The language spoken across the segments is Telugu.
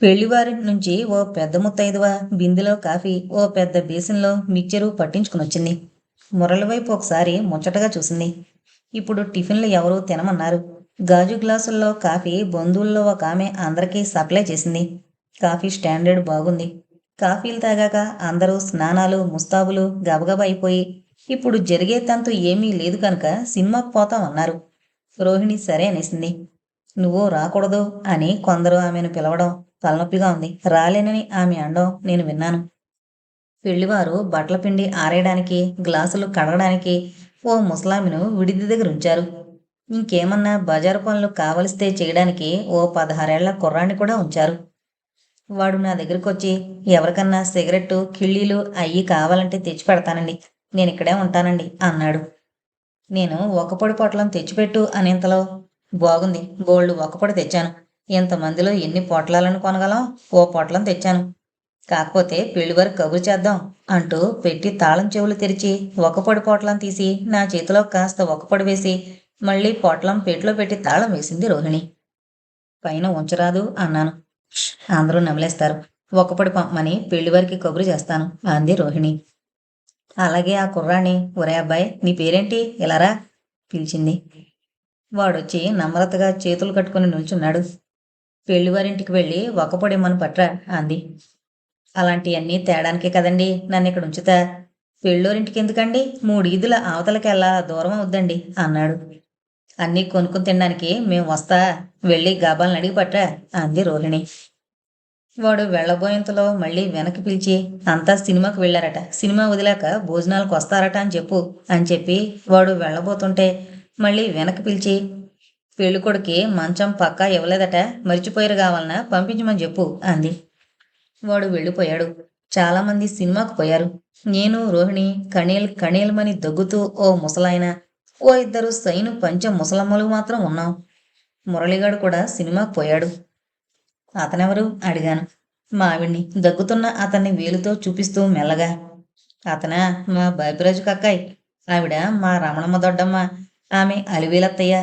పెళ్ళివారింటి నుంచి ఓ పెద్ద ముత్తైదువ బిందెలో కాఫీ ఓ పెద్ద బేసిన్లో మిక్చరు పట్టించుకుని వచ్చింది. ఒకసారి ముచ్చటగా చూసింది. ఇప్పుడు టిఫిన్లు ఎవరూ తినమన్నారు. గాజు గ్లాసుల్లో కాఫీ బంధువుల్లో ఒక ఆమె అందరికీ సప్లై చేసింది. కాఫీ స్టాండర్డ్ బాగుంది. కాఫీలు తాగాక అందరూ స్నానాలు ముస్తాబులు గబగబా అయిపోయి ఇప్పుడు జరిగే తంతు ఏమీ లేదు కనుక సినిమాకు పోతామన్నారు రోహిణి సరే అనేసింది. నువ్వు రాకూడదు అని కొందరు ఆమెను పిలవడం తలనొప్పిగా ఉంది. రాలేనని ఆమె అండం నేను విన్నాను. పెళ్ళివారు బట్టల పిండి ఆరేయడానికి గ్లాసులు కడగడానికి ఓ ముసలామిను విడిది దగ్గర ఉంచారు. ఇంకేమన్నా బజారు పనులు కావలిస్తే చేయడానికి ఓ పదహారేళ్ళ కుర్రాన్ని కూడా ఉంచారు. వాడు నా దగ్గరికి వచ్చి ఎవరికన్నా సిగరెట్టు కిళ్ళీలు అయ్యి కావాలంటే తెచ్చి పెడతానండి. నేను ఇక్కడే ఉంటానండి అన్నాడు. నేను ఒక్కపొడి పొట్లం తెచ్చిపెట్టు అనేంతలో బాగుంది బోల్డ్ ఒక్కపొడి తెచ్చాను. ఇంతమందిలో ఎన్ని పొట్లాలను కొనగలం? ఓ పొట్లం తెచ్చాను. కాకపోతే పెళ్ళి వరకు కబురు చేద్దాం అంటూ పెట్టి తాళం చెవులు తెరిచి ఒక పొడి పొట్లం తీసి నా చేతిలో కాస్త ఒక్కపొడి వేసి మళ్ళీ పొట్లం పెట్లో పెట్టి తాళం వేసింది రోహిణి. పైన ఉంచరాదు అన్నాను. "ష్, అందరూ నమిలేస్తారు. ఒక్కపొడి పంపమని పెళ్ళి వారికి కబురు చేస్తాను అంది రోహిణి. అలాగే ఆ కుర్రాణి ఒరే అబ్బాయి నీ పేరేంటి? ఇలారా పిలిచింది. వాడొచ్చి నమ్రతగా చేతులు కట్టుకుని నిల్చున్నాడు. పెళ్ళివారింటికి వెళ్ళి ఒక్కపొడిమ్మను పట్రా అంది. అలాంటివన్నీ తేడానికే కదండి నన్ను ఇక్కడ ఉంచుతా. పెళ్ళోరింటికి ఎందుకండి? మూడు ఈదుల అవతలకెళ్ళా దూరం అవుద్దండి అన్నాడు. అన్నీ కొనుక్కుని తినడానికి మేము వస్తా వెళ్ళి గాబాలను అడిగి పట్రా అంది రోహిణి. వాడు వెళ్ళబోయేంతలో మళ్ళీ వెనక్కి పిలిచి అంతా సినిమాకి వెళ్ళారట. సినిమా వదిలాక భోజనాలకు వస్తారట అని చెప్పు అని చెప్పి వాడు వెళ్ళబోతుంటే మళ్ళీ వెనక్కి పిలిచి పెళ్ళికొడుకి మంచం పక్కా ఇవ్వలేదట. మర్చిపోయారు కావాలన్నా పంపించమని చెప్పు అంది. వాడు వెళ్ళిపోయాడు. చాలామంది సినిమాకు పోయారు. నేను రోహిణి కణేల్ కణేల్మని దగ్గుతూ ఓ ముసలాయన ఓ ఇద్దరు సైను పంచ ముసలమ్మలు మాత్రం ఉన్నాం. మురళిగాడు కూడా సినిమాకు పోయాడు. అతనెవరు? అడిగాను. మా ఆవిడ్ని దగ్గుతున్న అతన్ని వేలుతో చూపిస్తూ మెల్లగా అతనా మా బాబిరాజు కక్కాయ్ ఆవిడ మా రమణమ్మ దొడ్డమ్మ ఆమె అలివేలత్తయ్య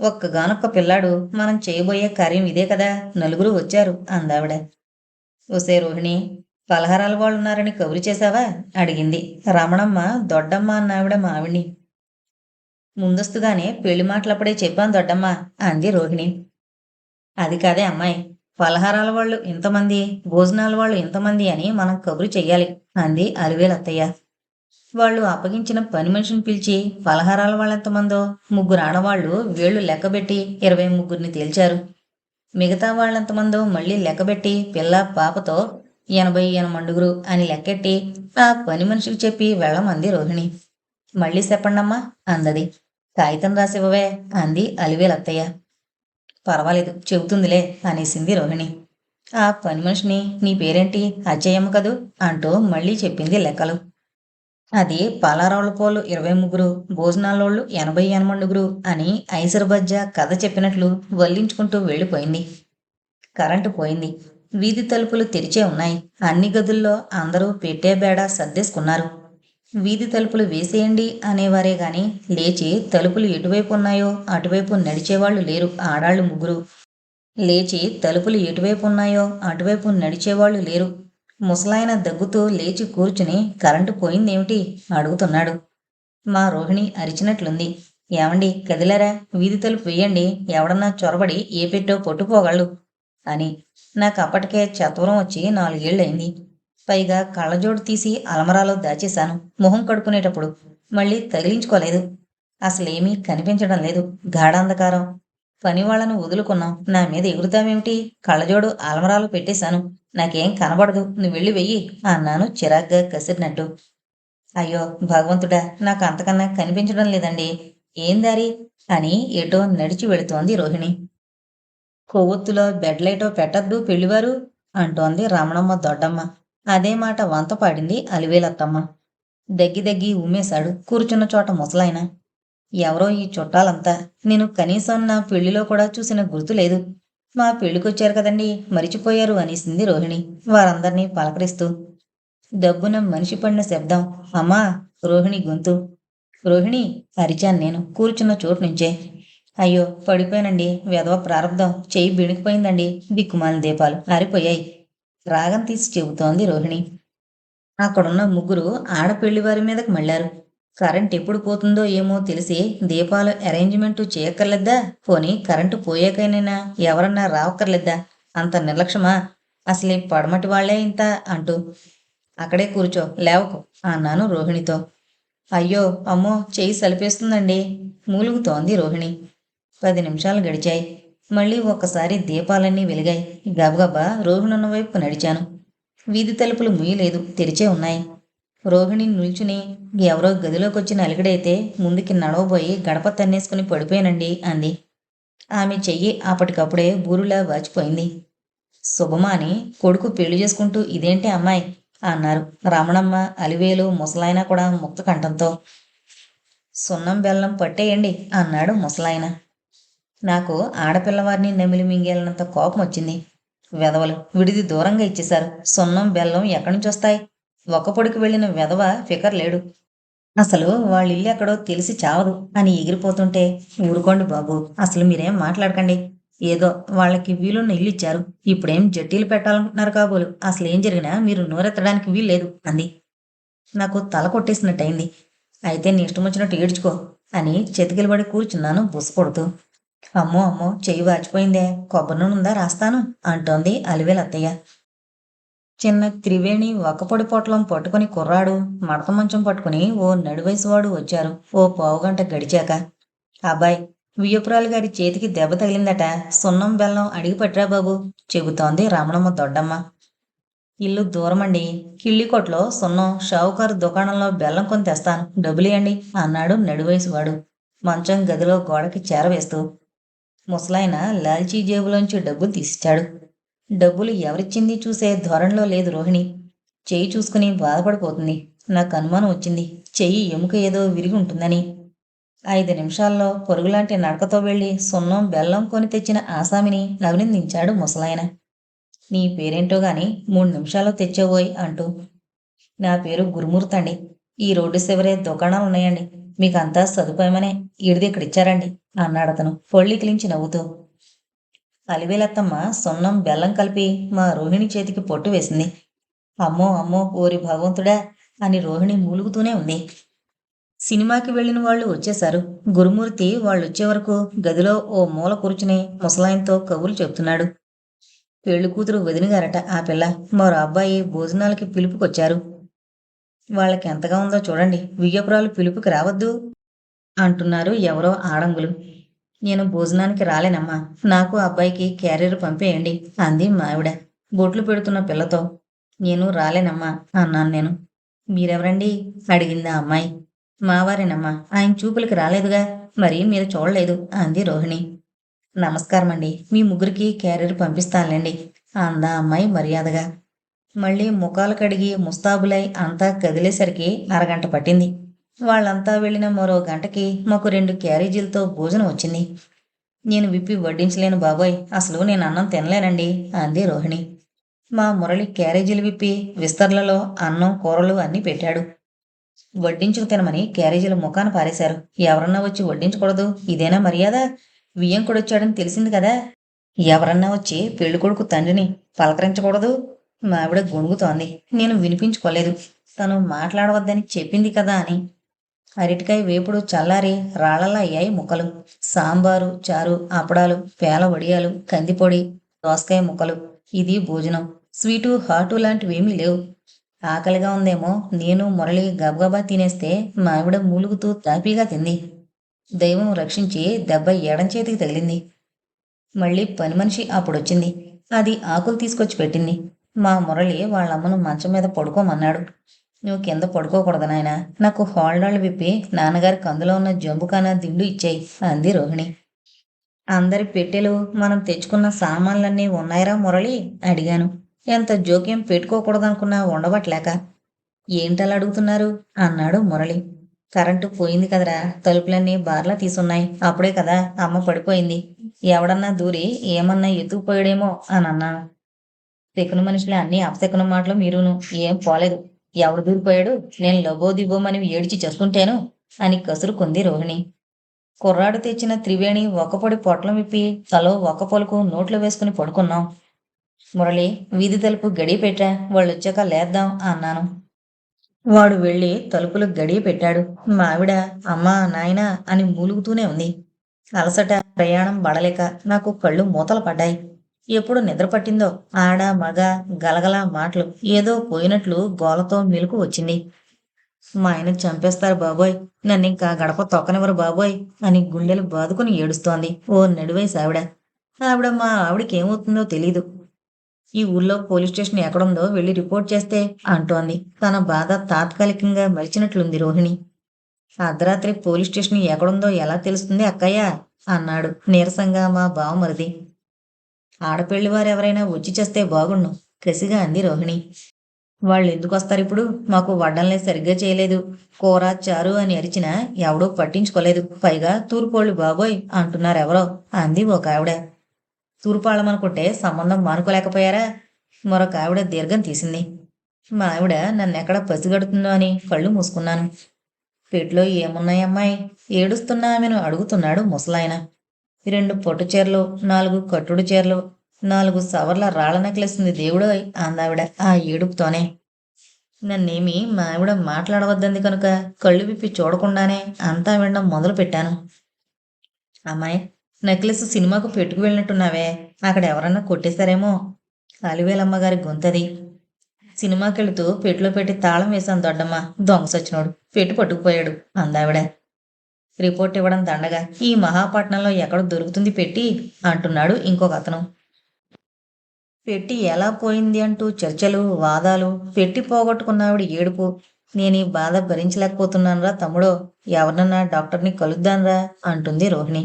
ఒక్కగానొక్క పిల్లాడు మనం చేయబోయే కార్యం ఇదే కదా? నలుగురు వచ్చారు అందావిడ. ఒసే రోహిణి పలహారాల వాళ్ళు ఉన్నారని కబురు చేశావా? అడిగింది. రమణమ్మ దొడ్డమ్మ అన్నావిడ మావిణి ముందస్తుగానే పెళ్ళి మాటలప్పుడే చెప్పాను దొడ్డమ్మ అంది రోహిణి. అది కాదే అమ్మాయి పలహారాల వాళ్ళు ఇంతమంది భోజనాల వాళ్ళు ఇంతమంది అని మనం కబురు చెయ్యాలి అంది అలివేలత్తయ్య. వాళ్ళు అప్పగించిన పని మనిషిని పిలిచి ఫలహారాల వాళ్ళెంతమందో ముగ్గురు ఆడవాళ్ళు వేళ్ళు లెక్కబెట్టి ఇరవై ముగ్గురిని తేల్చారు. మిగతా వాళ్ళెంతమందో మళ్ళీ లెక్కబెట్టి పిల్ల పాపతో ఎనభై ఎనమండుగురు అని లెక్కెట్టి ఆ పని మనిషికి చెప్పి వెళ్ళమంది రోహిణి. మళ్ళీ చెప్పండమ్మా అందది. కాగితం రాసివ్వవే అంది అలివేలత్తయ్య పర్వాలేదు చెబుతుందిలే అనేసింది రోహిణి. ఆ పని మనిషిని నీ పేరేంటి? అచ్చయ్యమ్మ కదూ? అంటూ మళ్ళీ చెప్పింది లెక్కలు. అది పాలారావుల పోలు ఇరవై ముగ్గురు భోజనాలోళ్ళు ఎనభై ఎనమండుగురు అని ఐసరుబజ్జ కథ చెప్పినట్లు వల్లించుకుంటూ వెళ్ళిపోయింది. కరెంటు పోయింది. వీధి తలుపులు తెరిచే ఉన్నాయి. అన్ని గదుల్లో అందరూ పెట్టే బేడ సర్దేసుకున్నారు. వీధి తలుపులు వేసేయండి అనేవారే గాని లేచి తలుపులు ఎటువైపు ఉన్నాయో అటువైపు నడిచేవాళ్ళు లేరు ఆడాళ్ళు ముగ్గురు. లేచి తలుపులు ఎటువైపు ఉన్నాయో అటువైపు నడిచేవాళ్ళు లేరు. ముసలాయన దగ్గుతూ లేచి కూర్చుని కరెంటు పోయిందేమిటి? అడుగుతున్నాడు. మా రోహిణి అరిచినట్లుంది. ఏమండి కదిలారా? వీధి తలుపు వేయండి ఎవడన్నా చొరబడి ఏ పెట్టో పొట్టుపోగలడు అని. నాకు అప్పటికే చత్వరం వచ్చి నాలుగేళ్ళయింది పైగా కళ్ళజోడు తీసి అలమరాలో దాచేశాను. మొహం కడుక్కునేటప్పుడు మళ్ళీ తగిలించుకోలేదు. అసలేమీ కనిపించడం లేదు. గాఢాంధకారం పని వాళ్ళను వదులుకున్నాం. నా మీద ఎగురుతామేమిటి కళ్ళజోడు అలమరాలు పెట్టేశాను. నాకేం కనబడదు. నువ్వు వెళ్ళి వెయ్యి అన్నాను చిరాగ్గా కసిరినట్టు. అయ్యో భగవంతుడా నాకు అంతకన్నా కనిపించడం లేదండి. ఏం దారి? అని ఎటో నడిచి వెళుతోంది రోహిణి. కొవ్వొత్తులో బెడ్ లైటో పెట్టద్దు పెళ్ళివారు అంటోంది రమణమ్మ దొడ్డమ్మ. అదే మాట వంత పాడింది అలివేలత్తమ్మ. దగ్గి దగ్గి ఉమ్మేశాడు కూర్చున్న చోట ముసలాయన. ఎవరో ఈ చుట్టాలంతా నేను కనీసం నా పెళ్ళిలో కూడా చూసిన గుర్తు లేదు. మా పెళ్ళికొచ్చారు కదండి మరిచిపోయారు అనేసింది రోహిణి. వారందర్నీ పలకరిస్తూ దబ్బున మనిషి పడిన శబ్దం. అమ్మా! రోహిణి గొంతు. రోహిణి అరిచాను నేను కూర్చున్న చోటు నుంచే. అయ్యో పడిపోయానండి. వెధవ ప్రారంభం. చెయ్యి బిణికిపోయిందండి. దిక్కుమాలిన దీపాలు ఆరిపోయాయి. రాగం తీసి చెబుతోంది రోహిణి. అక్కడున్న ముగ్గురు ఆడపెళ్ళి వారి మీదకి మళ్ళారు. కరెంట్ ఎప్పుడు పోతుందో ఏమో తెలిసి దీపాలు అరేంజ్మెంట్ చేయక్కర్లేద్దా? పోనీ కరెంటు పోయాకైనా ఎవరన్నా రావక్కర్లేద్దా? అంత నిర్లక్ష్యమా? అసలు పడమటి వాళ్ళే ఇంత అంటూ అక్కడే కూర్చో లేవకు అన్నాను రోహిణితో. అయ్యో అమ్మో చెయ్యి సలిపేస్తుందండి. మూలుగుతోంది రోహిణి. పది నిమిషాలు గడిచాయి. మళ్ళీ ఒక్కసారి దీపాలన్నీ వెలిగాయి. గబగబా రోహిణున్న వైపు నడిచాను. వీధి తలుపులు ముయ్యలేదు తెరిచే ఉన్నాయి. రోహిణి నిల్చుని ఎవరో గదిలోకి వచ్చిన అలిగడైతే ముందుకి నడవబోయి గడప తన్నేసుకుని పడిపోయానండి అంది. ఆమె చెయ్యి అప్పటికప్పుడే బూరులా వాచిపోయింది. శుభమాని కొడుకు పెళ్ళి చేసుకుంటూ ఇదేంటి అమ్మాయి? అన్నారు. రమణమ్మ అలివేలు ముసలాయన కూడా ముక్త కంఠంతో. సున్నం బెల్లం పట్టేయండి అన్నాడు ముసలాయన. నాకు ఆడపిల్లవారిని నమిలి మింగేలనంత కోపం వచ్చింది వెధవలు విడిది దూరంగా ఇచ్చేశారు. సున్నం బెల్లం ఎక్కడి నుంచి వస్తాయి? ఒక్క పొడికి వెళ్ళిన వెధవ ఫికర్ లేడు. అసలు వాళ్ళ ఇల్లు ఎక్కడో తెలిసి చావదు అని ఎగిరిపోతుంటే ఊరుకోండి బాబు అసలు మీరేం మాట్లాడకండి. ఏదో వాళ్ళకి వీలున్న ఇల్లు ఇచ్చారు. ఇప్పుడేం జట్టీలు పెట్టాలనుకుంటున్నారు కాబోలు. అసలు ఏం జరిగినా మీరు నోరెత్తడానికి వీల్లేదు అంది. నాకు తల కొట్టేసినట్టయింది అయితే నీ ఇష్టం వచ్చినట్టు ఏడ్చుకో అని చెతికిలబడి కూర్చున్నాను బుస కొడుతూ. అమ్మో అమ్మో చెయ్యి వాచిపోయిందే కొబ్బరి నూనె ఉందా రాస్తాను అంటోంది అలివేలు అత్తయ్య. చిన్న త్రివేణి ఒక్కపొడి పొట్లం పట్టుకుని కుర్రాడు మడత మంచం పట్టుకుని ఓ నడివయసువాడు వచ్చారు. ఓ పావుగంట గడిచాక అబ్బాయి వియ్యపురాలు గారి చేతికి దెబ్బ తగిలిందట. సున్నం బెల్లం అడిగి పట్రా బాబు చెబుతోంది రమణమ్మ దొడ్డమ్మ. ఇల్లు దూరమండి. కిళ్ళికొట్లో సున్నం షావుకారు దుకాణంలో బెల్లం కొని తెస్తాను. డబ్బులియండి అన్నాడు నడివయసువాడు. మంచం గదిలో గోడకి చేరవేస్తూ ముసలాయన లాల్చీ జేబులోంచి డబ్బులు తీసిచ్చాడు. డబ్బులు ఎవరిచ్చింది చూసే ధోరణిలో లేదు రోహిణి. చెయ్యి చూసుకుని బాధపడిపోతుంది. నాకు అనుమానం వచ్చింది. చెయ్యి ఎముక ఏదో విరిగి ఉంటుందని. ఐదు నిమిషాల్లో పొరుగులాంటి నడకతో వెళ్ళి సున్నం బెల్లం కొని తెచ్చిన ఆసామిని అభినందించాడు ముసలాయన. నీ పేరేంటో గాని మూడు నిమిషాల్లో తెచ్చేవోయ్ అంటూ. నా పేరు గురుమూర్తి అండి. ఈ రోడ్డు చివరే దుకాణాలు ఉన్నాయండి. మీకంతా సదుపాయమనే ఈడిది ఇక్కడ ఇచ్చారండి అన్నాడు పొళ్ళికిలించి నవ్వుతూ. కలివేలత్తమ్మ సున్నం బెల్లం కలిపి మా రోహిణి చేతికి పొట్టు వేసింది. అమ్మో అమ్మో ఓరి భగవంతుడా అని రోహిణి మూలుగుతూనే ఉంది. సినిమాకి వెళ్ళిన వాళ్ళు వచ్చేశారు. గురుమూర్తి వాళ్ళు వచ్చే వరకు గదిలో ఓ మూల కూర్చుని ముసలాయంతో కబుర్లు చెప్తున్నాడు. పెళ్ళి కూతురు వదినగారట ఆ పిల్ల. మరో అబ్బాయి భోజనాలకి పిలుపుకొచ్చారు. వాళ్ళకి ఎంతగా ఉందో చూడండి. వియ్యపురాలు పిలుపుకి రావద్దు అంటున్నారు ఎవరో ఆడంగులు. నేను భోజనానికి రాలేనమ్మా. నాకు అబ్బాయికి క్యారియర్ పంపేయండి అంది మావిడ బొట్లు పెడుతున్న పిల్లతో. నేను రాలేనమ్మా అన్నాను నేను. మీరెవరండి? అడిగింది ఆ అమ్మాయి. మావారేనమ్మా. ఆయన చూపులకి రాలేదుగా. మరి మీరు చూడలేదు అంది రోహిణి. నమస్కారం అండి మీ ముగ్గురికి క్యారియర్ పంపిస్తానులేండి అందా అమ్మాయి మర్యాదగా. మళ్ళీ ముఖాలు కడిగి ముస్తాబులై అంతా కదిలేసరికి అరగంట పట్టింది. వాళ్ళంతా వెళ్ళిన మరో గంటకి మాకు రెండు క్యారేజీలతో భోజనం వచ్చింది. నేను విప్పి వడ్డించలేను బాబోయ్. అసలు నేను అన్నం తినలేనండి అంది రోహిణి. మా మురళి క్యారేజీలు విప్పి విస్తర్లలో అన్నం కూరలు అన్నీ పెట్టాడు. వడ్డించుకు తినమని క్యారేజీల ముఖాన పారేశారు. ఎవరన్నా వచ్చి వడ్డించకూడదు. ఇదేనా మర్యాద? వియ్యంకుడొచ్చాడని తెలిసింది కదా. ఎవరన్నా వచ్చి పెళ్ళికొడుకు తండ్రిని పలకరించకూడదు? మా ఆవిడ గొణుగుతోంది. నేను వినిపించుకోలేదు. తను మాట్లాడవద్దని చెప్పింది కదా అని అరటికాయ వేపుడు చల్లారి రాళ్ళలా అయ్యాయి ముక్కలు. సాంబారు చారు అప్పడాలు పేల వడియాలు కందిపొడి దోసకాయ ముక్కలు. ఇది భోజనం. స్వీటు హాటు లాంటివేమీ లేవు. ఆకలిగా ఉందేమో నేను మురళి గబగబా తినేస్తే మా ఆవిడ మూలుగుతూ తాపీగా తింది. దైవం రక్షించి దెబ్బ ఎడం చేతికి తగిలింది. మళ్ళీ పని మనిషి అప్పుడొచ్చింది. అది ఆకులు తీసుకొచ్చి పెట్టింది. మా మురళి వాళ్ళమ్మను మంచం మీద పడుకోమన్నాడు. నువ్వు కింద పడుకోకూడదు నాయన. నాకు హోల్డాళ్ళు విప్పి నాన్నగారి కందులో ఉన్న జంబుకాన దిండు ఇచ్చాయి అంది రోహిణి. అందరి పెట్టెలు మనం తెచ్చుకున్న సామాన్లన్నీ ఉన్నాయిరా మురళి అడిగాను. ఎంత జోక్యం పెట్టుకోకూడదనుకున్నా ఉండబట్లేక ఏంటలా అడుగుతున్నారు? అన్నాడు మురళి. కరెంటు పోయింది కదరా. తలుపులన్నీ బార్లా తీసున్నాయి. అప్పుడే కదా అమ్మ పడిపోయింది. ఎవడన్నా దూరి ఏమన్నా ఎత్తుకుపోయాడేమో అని అన్నాను తెకును మనుషులే అన్ని అపశకున మాటలు మీరును. ఏం పోలేదు. ఎవడు దూరిపోయాడు నేను లబో దిబోమని ఏడిచి చేసుకుంటాను అని కసురుకుంది రోహిణి. కుర్రాడు తెచ్చిన త్రివేణి ఒక్కపొడి పొట్లం విప్పి తలో ఒక్క పొలకు నోట్లో వేసుకుని పడుకున్నాం. మురళి వీధి తలుపు గడియ పెట్టా వాళ్ళు వచ్చాక లేద్దాం అన్నాను. వాడు వెళ్ళి తలుపులు గడియ పెట్టాడు. మా ఆవిడ అమ్మా నాయనా అని మూలుగుతూనే ఉంది. అలసట ప్రయాణం బడలేక నాకు కళ్ళు మూతలు పడ్డాయి. ఎప్పుడు నిద్ర పట్టిందో ఆడ మగ గలగల మాటలు ఏదో పోయినట్లు గోలతో మెలకు వచ్చింది. మా ఆయన చంపేస్తారు బాబోయ్ నన్ను ఇంకా గడప తొక్కనివ్వరు బాబోయ్ అని గుండెలు బాదుకుని ఏడుస్తోంది ఓ నడివేసి ఆవిడ. ఆవిడ మా ఆవిడకి ఏమవుతుందో తెలీదు. ఈ ఊళ్ళో పోలీస్ స్టేషన్ ఎక్కడుందో వెళ్ళి రిపోర్ట్ చేస్తే అంటోంది. తన బాధ తాత్కాలికంగా మరిచినట్లుంది రోహిణి. అర్ధరాత్రి పోలీస్ స్టేషన్ ఎక్కడుందో ఎలా తెలుస్తుంది అక్కయ్య? అన్నాడు. నీరసంగా మా బావమరిది ఆడపిల్లివారు ఎవరైనా వచ్చి చేస్తే బాగుండు. కసిగా అంది రోహిణి. వాళ్ళు ఎందుకు వస్తారు ఇప్పుడు? మాకు వడ్డల్ని సరిగ్గా చేయలేదు. కూర చారు అని అరిచినా ఎవడూ పట్టించుకోలేదు. పైగా తూర్పోళ్ళు బాబోయ్ అంటున్నారు ఎవరో అంది ఒక ఆవిడ తూర్పాళమనుకుంటే సంబంధం మానుకోలేకపోయారా? మరొక ఆవిడ దీర్ఘం తీసింది. మా ఆవిడ నన్ను ఎక్కడ పసిగడుతుందో అని కళ్ళు మూసుకున్నాను. పెట్లో ఏమున్నాయమ్మాయి? ఏడుస్తున్నా ఆమెను అడుగుతున్నాడు ముసలాయన. రెండు పొట్టు చీరలు నాలుగు కట్టుడు చీరలు నాలుగు సవర్ల రాళ్ళ నెక్లెస్ంది దేవుడు అందావిడ ఆ ఏడుపుతోనే. నన్నేమి మా ఆవిడ మాట్లాడవద్దంది కనుక కళ్ళు విప్పి చూడకుండానే అంతా వినడం మొదలు పెట్టాను. అమ్మాయి నెక్లెస్ సినిమాకు పెట్టుకు వెళ్ళినట్టున్నావే అక్కడ ఎవరన్నా కొట్టేశారేమో. అలివేలమ్మ గారి గొంతది. సినిమాకి వెళుతూ పెట్టులో పెట్టి తాళం వేశాను దొడ్డమ్మ. దొంగ సచ్చినోడు పెట్టు పట్టుకుపోయాడు అందావిడ. రిపోర్ట్ ఇవ్వడం దండగా. ఈ మహాపట్నంలో ఎక్కడ దొరుకుతుంది పెట్టి అంటున్నాడు ఇంకొక అతను పెట్టి ఎలా పోయింది అంటూ చర్చలు వాదాలు పెట్టి పోగొట్టుకున్నావిడ ఏడుపు. నేను ఈ బాధ భరించలేకపోతున్నానురా తమ్ముడో ఎవరినన్నా డాక్టర్ని కలుద్దాన్రా అంటుంది రోహిణి.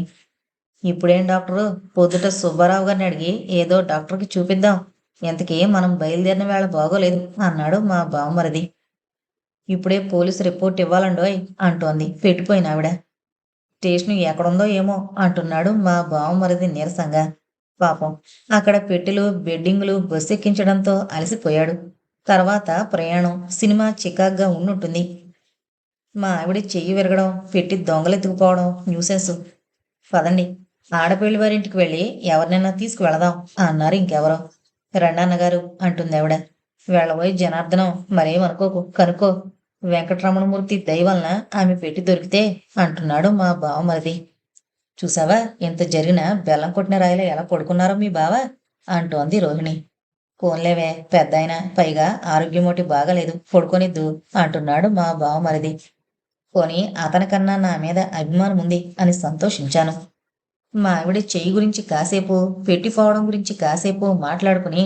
ఇప్పుడేం డాక్టరు? పొద్దుట సుబ్బారావు గారిని అడిగి ఏదో డాక్టర్కి చూపిద్దాం. ఎంతకీ మనం బయలుదేరిన వేళ బాగోలేదు అన్నాడు మా బావమరిది. ఇప్పుడే పోలీసు రిపోర్ట్ ఇవ్వాలండోయ్ అంటోంది. పెట్టిపోయిన ఆవిడ స్టేషన్ ఎక్కడుందో ఏమో అంటున్నాడు మా బావమరిది నీరసంగా. పాపం అక్కడ పెట్టెలు బెడ్డింగులు బస్సు ఎక్కించడంతో అలసిపోయాడు. తర్వాత ప్రయాణం సినిమా చికాగ్గా ఉన్నట్టుంది. మా ఆవిడ చెయ్యి విరగడం పెట్టి దొంగలెత్తుకుపోవడం న్యూసెన్స్ పదండి ఆడపిల్లి వారింటికి వెళ్ళి ఎవరినైనా తీసుకువెళదాం అన్నారు ఇంకెవరో. రండన్నగారు అంటుంది ఆవిడ. వెళ్ళబోయి జనార్దనం మరేమనుకోకు కనుక్కో. వెంకటరమణమూర్తి దయవలన ఆమె పెట్టి దొరికితే అంటున్నాడు మా బావమరిది చూసావా ఇంత జరిగిన బెల్లం కొట్టిన రాయిలో ఎలా పడుకున్నారో మీ బావ? అంటోంది రోహిణి. పోన్లేవే పెద్ద పైగా పైగా ఒకటి బాగలేదు పడుకొనిద్దు అంటున్నాడు మా బావమరిది పోని అతనికన్నా నా మీద అభిమానం ఉంది అని సంతోషించాను. మా ఆవిడ చెయ్యి గురించి కాసేపు పెట్టిపోవడం గురించి కాసేపు మాట్లాడుకుని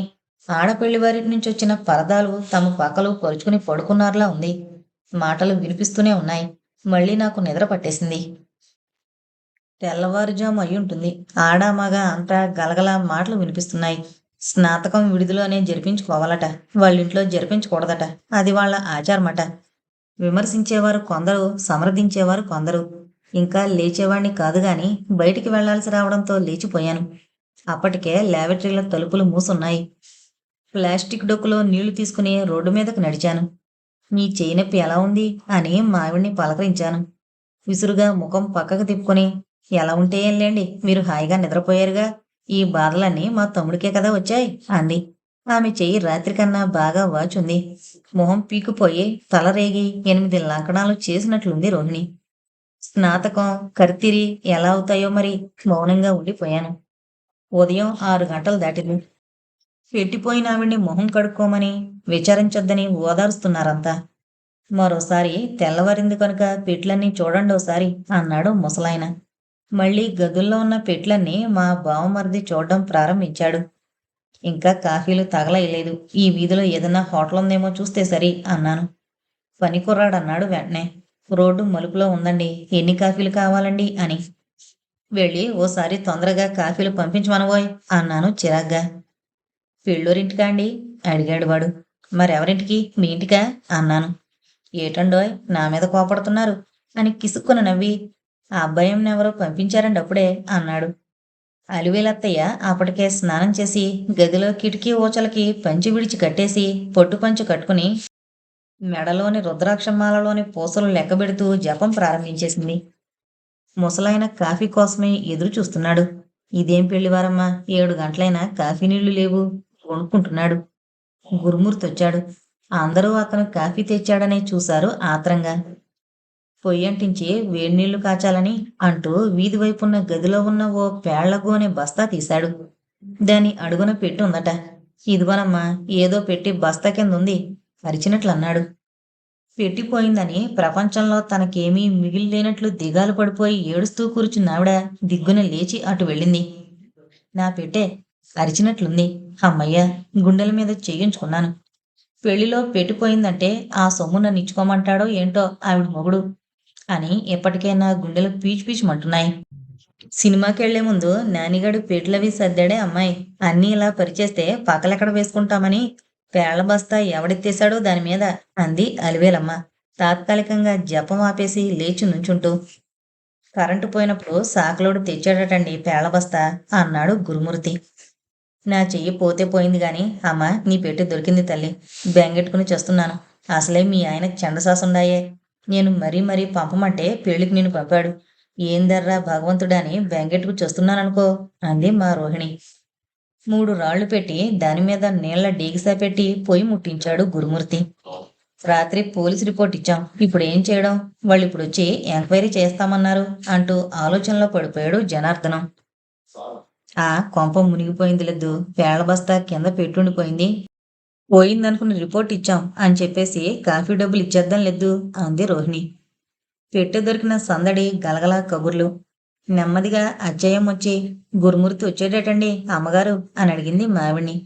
ఆడపల్లి వారి నుంచి వచ్చిన పరదాలు తమ పక్కలు పరుచుకుని పడుకున్నారులా ఉంది. మాటలు వినిపిస్తూనే ఉన్నాయి. మళ్ళీ నాకు నిద్ర పట్టేసింది. తెల్లవారుజాము అయి ఉంటుంది ఆడ మగ అంతా గలగల మాటలు వినిపిస్తున్నాయి. స్నాతకం విడుదలనే జరిపించుకోవాలట. వాళ్ళ ఇంట్లో జరిపించకూడదట. అది వాళ్ళ ఆచారమట. విమర్శించేవారు కొందరు సమర్థించేవారు కొందరు. ఇంకా లేచేవాణ్ణి కాదు గాని బయటికి వెళ్ళాల్సి రావడంతో లేచిపోయాను. అప్పటికే ల్యాబరేటరీల తలుపులు మూసున్నాయి. ప్లాస్టిక్ డొక్కులో నీళ్ళు తీసుకుని రోడ్డు మీదకు నడిచాను. నీ చేయి నొప్పి ఎలా ఉంది? అని మావిడిని పలకరించాను. విసురుగా ముఖం పక్కకు తిప్పుకొని ఎలా ఉంటే ఏం లేండి? మీరు హాయిగా నిద్రపోయారుగా. ఈ బాధలన్నీ మా తమ్ముడికే కదా వచ్చాయి? అంది. ఆమె చెయ్యి రాత్రి కన్నా బాగా వాచుంది. మొహం పీకుపోయి తల రేగి ఎనిమిది లంకణాలు చేసినట్లుంది రోహిణి. స్నాతకం కర్తిరి ఎలా అవుతాయో మరి? మౌనంగా ఉండిపోయాను. ఉదయం ఆరు గంటలు దాటింది. పెట్టిపోయిన ఆవిడ్ని మొహం కడుక్కోమని విచారించొద్దని ఓదారుస్తున్నారంతా. మరోసారి తెల్లవారింది కనుక పెట్లన్నీ చూడండి ఒకసారి అన్నాడు ముసలాయన. మళ్ళీ గదుల్లో ఉన్న పెట్లన్నీ మా బావమరిది చూడడం ప్రారంభించాడు. ఇంకా కాఫీలు తగలయలేదు. ఈ వీధిలో ఏదన్నా హోటల్ ఉందేమో చూస్తే సరి అన్నాను. పని కుర్రాడన్నాడు వెంటనే. రోడ్డు మలుపులో ఉందండి. ఎన్ని కాఫీలు కావాలండి అని. వెళ్ళి ఓసారి తొందరగా కాఫీలు పంపించమనబోయ్ అన్నాను చిరాగ్గా. పెళ్ళూరింటికా అండి? అడిగాడు వాడు. మరెవరింటికి? మీ ఇంటికా? అన్నాను. ఏటండోయ్ నా మీద కోపడుతున్నారు అని కిసుక్కున నవ్వి ఆ అబ్బాయిని ఎవరో పంపించారండి అప్పుడే అన్నాడు. అలివేలత్తయ్య అప్పటికే స్నానం చేసి గదిలో కిటికీ ఊచలకి పంచి విడిచి కట్టేసి పొట్టు పంచు కట్టుకుని మెడలోని రుద్రాక్షమాలలోని పూసలు లెక్కబెడుతూ జపం ప్రారంభించేసింది. ముసలాయన కాఫీ కోసమే ఎదురు చూస్తున్నాడు. ఇదేం పెళ్ళివారమ్మా? ఏడు గంటలైనా కాఫీ నీళ్ళు లేవు కొనుక్కుంటున్నాడు. గురుమూర్తి వచ్చాడు. అందరూ అతను కాఫీ తెచ్చాడనే చూశారు ఆత్రంగా. పొయ్యంటించి వేడినీళ్ళు కాచాలని అంటూ వీధి వైపున్న గదిలో ఉన్న ఓ పేళ్ళకు అనే బస్తా తీశాడు. దాని అడుగున పెట్టి ఉందట. ఇదిగోనమ్మా ఏదో పెట్టి బస్తా కింద ఉంది అరిచినట్లు అన్నాడు పెట్టిపోయిందని ప్రపంచంలో తనకేమీ మిగిలిలేనట్లు దిగాలు పడిపోయి ఏడుస్తూ కూర్చున్నావిడ. దిగ్గున లేచి అటు వెళ్ళింది. నా పెట్టే అరిచినట్లుంది అమ్మయ్య గుండెల మీద చేయించుకున్నాను. పెళ్ళిలో పెట్టిపోయిందంటే ఆ సొమ్ము నన్ను ఇచ్చుకోమంటాడో ఏంటో ఆవిడ మొగుడు అని ఎప్పటికే నా గుండెలు పీచు పీచుమంటున్నాయి. సినిమాకి వెళ్ళే ముందు నానిగాడు పెట్లవి సర్దాడే అమ్మాయి. అన్నీ ఇలా పరిచేస్తే పక్కలెక్కడ వేసుకుంటామని? పేళ్ళ బస్తా ఎవడెత్తేశాడో దాని మీద అంది అలివేలమ్మ. తాత్కాలికంగా జపం ఆపేసి లేచి నుంచుంటూ. కరెంటు పోయినప్పుడు సాకలోడు తెచ్చాడటండి పేళ్ళ బస్తా అన్నాడు గురుమూర్తి. నా చెయ్యి పోతే పోయింది గాని అమ్మ నీ పెట్టి దొరికింది తల్లి. బెంగెట్టుకుని చేస్తున్నాను. అసలే మీ ఆయన చండసాసుండాయే నేను మరీ మరీ పంపమంటే పెళ్ళికి నేను పంపాడు. ఏందర్రా భగవంతుడా అని బెంగెట్టుకు చూస్తున్నాననుకో అంది మా రోహిణి. మూడు రాళ్ళు పెట్టి దాని మీద నీళ్ళ డీగిసా పెట్టి పొయ్యి ముట్టించాడు గురుమూర్తి. రాత్రి పోలీస్ రిపోర్ట్ ఇచ్చాం. ఇప్పుడు ఏం చేయడం? వాళ్ళు ఇప్పుడు వచ్చి ఎంక్వైరీ చేస్తామన్నారు అంటూ ఆలోచనలో పడిపోయాడు జనార్దనం. ఆ కొంప మునిగిపోయింది లేదు పేడ బస్తా కింద పెట్టుండిపోయింది. పోయిందనుకున్న రిపోర్ట్ ఇచ్చాం అని చెప్పేసి కాఫీ డబ్బులు ఇచ్చేద్దాం లేదు అంది రోహిణి. పెట్టె దొరికిన సందడి గలగల కబుర్లు. నెమ్మదిగా అచ్చయ్యం వచ్చి గురుమూర్తి వచ్చేటటండి అమ్మగారు అని అడిగింది మావిడిని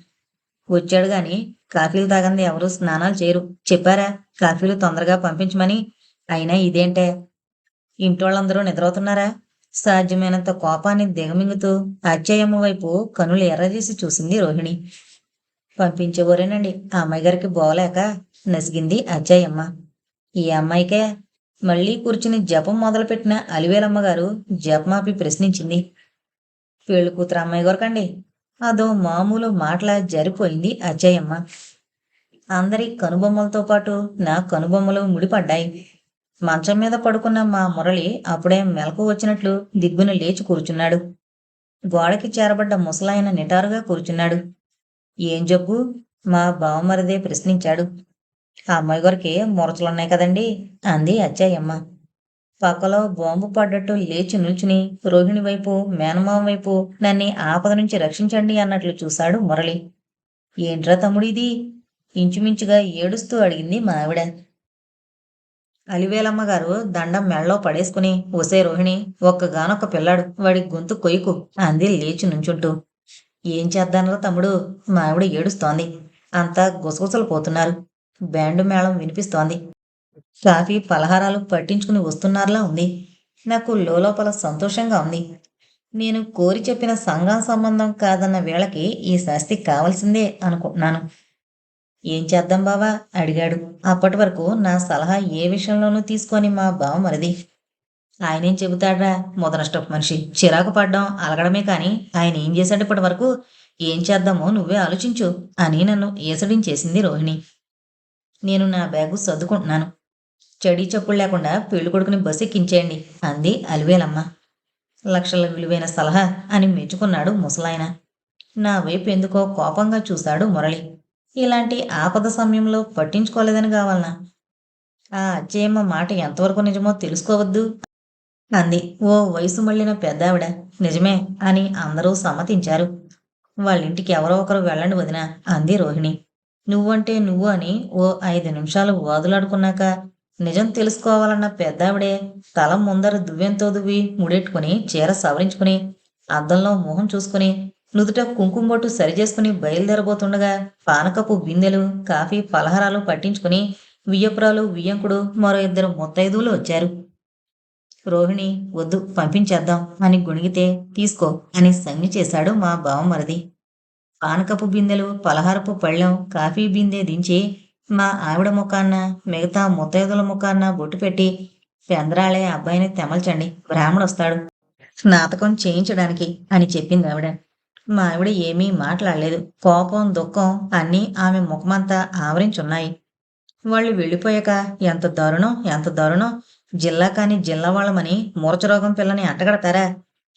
వచ్చాడు గాని కాఫీలు తాగంది ఎవరు స్నానాలు చేయరు. చెప్పారా? కాఫీలు తొందరగా పంపించమని. అయినా ఇదేంటే? ఇంటోళ్ళందరూ నిద్రవుతున్నారా సాధ్యమైనంత కోపాన్ని దిగమింగుతూ అచ్చయ్యమ్మ వైపు కనులు ఎర్రజేసి చూసింది రోహిణి. పంపించేవారేనండి ఆ అమ్మాయి గారికి బోలేక నసిగింది అచ్చయ్యమ్మ ఈ అమ్మాయికే మళ్ళీ కూర్చుని జపం మొదలుపెట్టిన అలివేలమ్మ గారు జపమాపి ప్రశ్నించింది. పెళ్ళి కూతురు అమ్మాయి కొరకండి అదో మామూలు మాటల జరిపోయింది అచ్చయ్యమ్మ అందరి కనుబొమ్మలతో పాటు నా కనుబొమ్మలు ముడిపడ్డాయి. మంచం మీద పడుకున్న మా మురళి అప్పుడే మెలకు వచ్చినట్లు దిగ్గున లేచి కూర్చున్నాడు. గోడకి చేరబడ్డ ముసలాయన నిటారుగా కూర్చున్నాడు. ఏం జబ్బు? మా బావమరిదే ప్రశ్నించాడు. ఆ అమ్మాయి గారికి మురచలున్నాయి కదండి అంది అచ్చాయమ్మ పక్కలో బాంబు పడ్డట్టు లేచి నిల్చుని రోహిణి వైపు మేనమామ వైపు నన్ను ఆపద నుంచి రక్షించండి అన్నట్లు చూశాడు మురళి. ఏంట్రా తమ్ముడిది? ఇంచుమించుగా ఏడుస్తూ అడిగింది మా ఆవిడ అలివేలమ్మ గారు దండం మెళ్ళలో పడేసుకుని ఒసే రోహిణి ఒక్కగానొక్క పిల్లాడు వాడి గొంతు కొయ్యకు అంది లేచి నుంచుంటూ. ఏం చేద్దానరా తమ్ముడు? మా ఆవిడ ఏడుస్తోంది. అంతా గుసగుసలు పోతున్నారు. బ్యాండు మేళం వినిపిస్తోంది. కాఫీ పలహారాలు పట్టించుకుని వస్తున్నారులా ఉంది. నాకు లోపల సంతోషంగా ఉంది. నేను కోరి చెప్పిన సంఘం సంబంధం కాదన్న వేళకి ఈ శాస్తి కావాల్సిందే అనుకుంటున్నాను. ఏం చేద్దాం బావా? అడిగాడు. అప్పటి వరకు నా సలహా ఏ విషయంలోనూ తీసుకొని మా బావ మరిది. ఆయనేం చెబుతాడ్రా? మొదనష్టపు మనిషి. చిరాకు పడ్డం అలగడమే కానీ ఆయన ఏం చేశాడు ఇప్పటి వరకు? ఏం చేద్దామో నువ్వే ఆలోచించు అని నన్ను ఏసడించేసింది రోహిణి. నేను నా బ్యాగు సర్దుకుంటున్నాను. చెడి చప్పుడు లేకుండా పెళ్ళి కొడుకుని బస్సు ఎక్కించేయండి అంది అలివేలమ్మ. లక్షల విలువైన సలహా అని మెచ్చుకున్నాడు ముసలాయన. నా వైపు ఎందుకో కోపంగా చూశాడు మురళి. ఇలాంటి ఆపద సమయంలో పట్టించుకోలేదని కావాలనా? ఆ అజ్జయమ్మ మాట ఎంతవరకు నిజమో తెలుసుకోవద్దు అంది. ఓ వయసు మళ్ళిన పెద్దావిడ. నిజమే అని అందరూ సమ్మతించారు. వాళ్ళింటికి ఎవరో ఒకరు వెళ్ళండి వదిన అంది రోహిణి. నువ్వంటే నువ్వు అని ఓ ఐదు నిమిషాలు వాదులాడుకున్నాక నిజం తెలుసుకోవాలన్న పెద్దావిడే తల ముందర దువ్వెంతో దువ్వి ముడెట్టుకుని చీర సవరించుకుని అద్దంలో మొహం చూసుకుని నుదుట కుంకుమ బొట్టు సరిచేసుకుని బయలుదేరబోతుండగా పానకపు బిందెలు కాఫీ పలహారాలు పట్టించుకుని వియ్యపురాలు వియ్యంకుడు మరో ఇద్దరు ముత్తైదువులు వచ్చారు. రోహిణి వద్దు పంపించేద్దాం అని గుణిగితే తీసుకో అని సంజ్ఞ చేశాడు మా బావమరిది. పానకపు బిందెలు పలహారపు పళ్ళెం కాఫీ బిందె దించి మా ఆవిడ ముఖాన్న మిగతా ముత్తైదుల ముఖాన్న బొట్టు పెట్టి పెందరాళే అబ్బాయిని తెమల్చండి బ్రాహ్మడు వస్తాడు స్నాతకం చేయించడానికి అని చెప్పింది ఆవిడ. మా ఆవిడ ఏమీ మాట్లాడలేదు. కోపం దుఃఖం అన్నీ ఆమె ముఖమంతా ఆవరించున్నాయి. వాళ్ళు వెళ్ళిపోయాక ఎంత దారుణం ఎంత దారుణం. జిల్లా కాని జిల్లా వాళ్ళమని మూర్చరోగం పిల్లని అంటగడతారా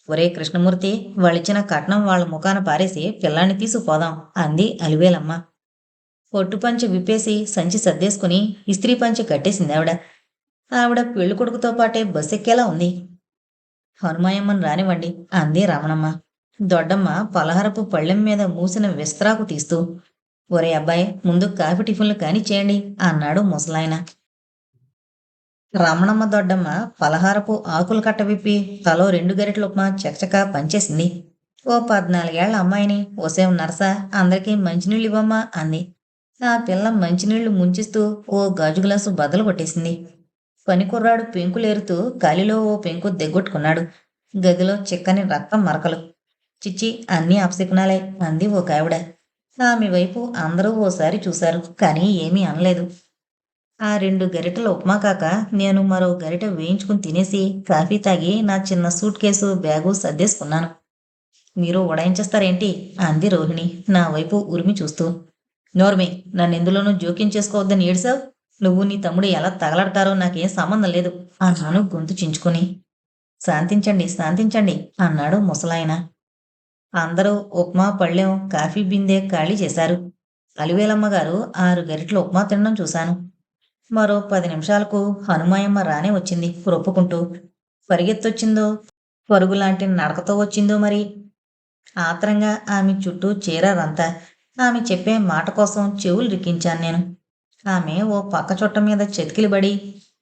ఒరే కృష్ణమూర్తి వాళ్ళిచ్చిన కట్నం వాళ్ళ ముఖాన పారేసి పిల్లాన్ని తీసుకుపోదాం అంది అలివేలమ్మ. పొట్టు పంచె విప్పేసి సంచి సర్దేసుకుని ఇస్త్రీ పంచె కట్టేసింది ఆవిడ. ఆవిడ పెళ్ళికొడుకుతో పాటే బస్సెక్కేలా ఉంది. హనుమాయమ్మను రానివ్వండి అంది రమణమ్మ. దొడ్డమ్మ పలహారపు పళ్ళెం మీద మూసిన విస్త్రాకు తీస్తూ ఒరే అబ్బాయి ముందు కాఫీ టిఫిన్లు కాని చేయండి అన్నాడు ముసలాయన. రమణమ్మ దొడ్డమ్మ పలహారపు ఆకులు కట్ట విప్పి తలో రెండు గరిటెల ఉప్మా చకచకా పంచేసింది. ఓ పద్నాలుగేళ్ళ అమ్మాయిని ఓసేం నర్స అందరికీ మంచినీళ్ళు ఇవ్వమ్మా అంది. ఆ పిల్ల మంచినీళ్ళు ముంచిస్తూ ఓ గాజు గ్లాసు బద్దలు కొట్టేసింది. పనికుర్రాడు పెంకులేరుతూ గాలిలో ఓ పెంకు దెగ్గొట్టుకున్నాడు. గదిలో చిక్కని రక్తం మరకలు. చిచ్చి అన్నీ అపశకునాలే అంది ఒక ఆవిడ. ఆమె వైపు అందరూ ఓసారి చూశారు కానీ ఏమీ అనలేదు. ఆ రెండు గరిటెల ఉప్మా కాక నేను మరో గరిటె వేయించుకుని తినేసి కాఫీ తాగి నా చిన్న సూట్ కేసు బ్యాగు సర్దేసుకున్నాను. మీరు ఉడాయించేస్తారేంటి? అంది రోహిణి నా వైపు ఉరిమి చూస్తూ. నోర్మి నన్ను ఎందులోనూ జోక్యం చేసుకోవద్దని ఏడ్సావు నువ్వు నీ తమ్ముడు ఎలా తగలడతారో నాకేం సంబంధం లేదు అన్నాను గొంతు చించుకుని. శాంతించండి శాంతించండి అన్నాడు ముసలాయన. అందరూ ఉప్మా పళ్ళెం కాఫీ బిందె ఖాళీ చేశారు. అలివేలమ్మ గారు ఆరు గరిటెల ఉప్మా తినడం చూశాను. మరో పది నిమిషాలకు హనుమాయమ్మ రానే వచ్చింది రొప్పుకుంటూ పరిగెత్తొచ్చిందో పరుగులాంటి నడకతో వచ్చిందో మరి? ఆత్రంగా ఆమె చుట్టూ చేరారంతా. ఆమె చెప్పే మాట కోసం చెవులు రిక్కించాను నేను. ఆమె ఓ పక్క చుట్ట మీద చెతికిలిబడి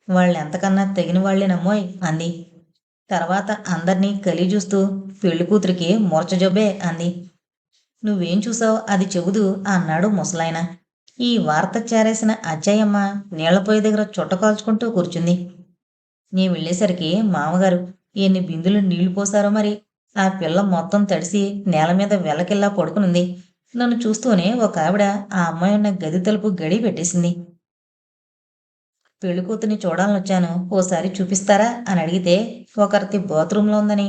వాళ్ళెంతకన్నా తెగిన వాళ్ళేనమ్మోయ్ అంది. తర్వాత అందర్నీ కలి చూస్తూ పెళ్ళి కూతురికి మూర్చజొబ్బే అంది. నువ్వేం చూసావు? అది చెబుదు అన్నాడు ముసలాయన. ఈ వార్త చేరేసిన అచ్చయ్యమ్మ నీళ్ళపోయి దగ్గర చుట్ట కాల్చుకుంటూ కూర్చుంది. నేను వెళ్ళేసరికి మామగారు ఎన్ని బిందులు నీళ్ళు పోసారో మరి ఆ పిల్ల మొత్తం తడిసి నేల మీద వెలకిల్లా పడుకునుంది. నన్ను చూస్తూనే ఒక ఆవిడ ఆ అమ్మాయి ఉన్న గది తలుపు గడి పెట్టేసింది పెళ్ళికూతుర్ని చూడాలని వచ్చాను. ఓసారి చూపిస్తారా? అని అడిగితే ఒకరిది బాత్రూంలో ఉందని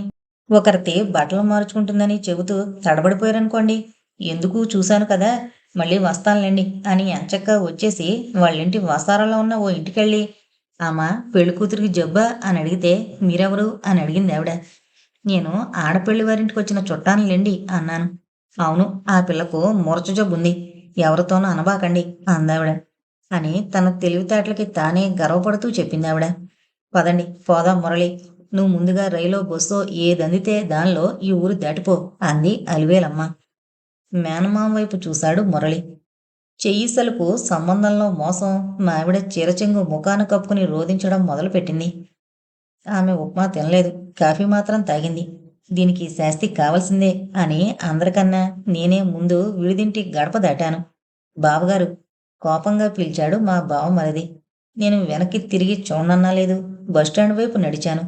ఒకరిది బట్టలు మార్చుకుంటుందని చెబుతూ తడబడిపోయారనుకోండి. ఎందుకు? చూశాను కదా. మళ్ళీ వస్తానులేండి అని ఎంచక్క వచ్చేసి వాళ్ళింటి వసారాలో ఉన్న ఓ ఇంటికెళ్ళి ఆమె పెళ్ళి కూతురికి జబ్బా? అని అడిగితే మీరెవరు? అని అడిగింది ఆవిడ. నేను ఆడపెళ్ళి వారింటికి వచ్చిన చుట్టానులేండి అన్నాను. అవును ఆ పిల్లకు మూరచబ్బు ఉంది ఎవరితోనూ అనబాకండి అందావిడ. అని తన తెలివితేటలకి తానే గర్వపడుతూ చెప్పింది ఆవిడ. పదండి పోదాం మురళి. నువ్వు ముందుగా రైలో బస్సో ఏదందితే దానిలో ఈ ఊరు దాటిపో అంది అలివేలమ్మ. మేనమామ వైపు చూశాడు మురళి. చెయ్యిసలకు సంబంధంలో మోసం మా ఆవిడ చీరచెంగు ముఖాన కప్పుకుని రోధించడం మొదలుపెట్టింది. ఆమె ఉప్మా తినలేదు కాఫీ మాత్రం తాగింది. దీనికి శాస్తి కావాల్సిందే అని అందరికన్నా నేనే ముందు విడిదింటి గడప దాటాను. బావగారు కోపంగా పిలిచాడు మా బావ మరిది నేను వెనక్కి తిరిగి చూడనన్నా లేదు. బస్టాండ్ వైపు నడిచాను.